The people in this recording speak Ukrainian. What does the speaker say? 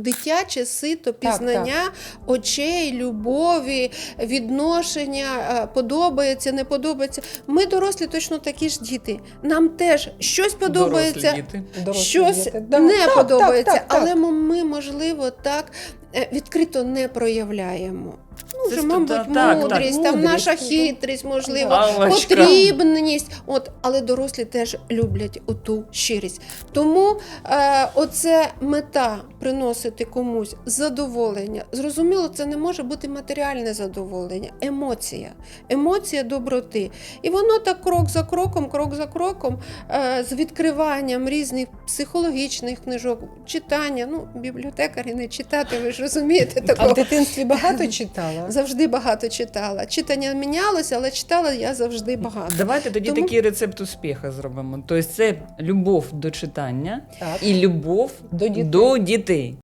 Дитяче сито Так, пізнання очей, любові, відношення, е, подобається, не подобається. Ми дорослі точно такі ж діти. Нам теж щось подобається, Дорослі діти. Дорослі щось діти. Не так, подобається, так, так, але так. ми, ми, можливо, так відкрито не проявляємо. Ну, вже, мабуть, мудрість, там наша хитрість, можливо, Аллочка. потрібність. От, але дорослі теж люблять оту щирість. Тому е, оце мета приносити комусь задоволення. Зрозуміло, це не може бути матеріальне задоволення, емоція, емоція доброти. І воно так крок за кроком, крок за кроком, е, з відкриванням різних психологічних книжок, читання. Ну, бібліотекарі не читати, ви ж розумієте А такого. в дитинстві багато читала? Завжди багато читала. Читання мінялося, але читала я завжди багато. Давайте тоді Тому- такий рецепт успіху зробимо. Тобто це любов до читання Так. і любов До дітей. до дітей.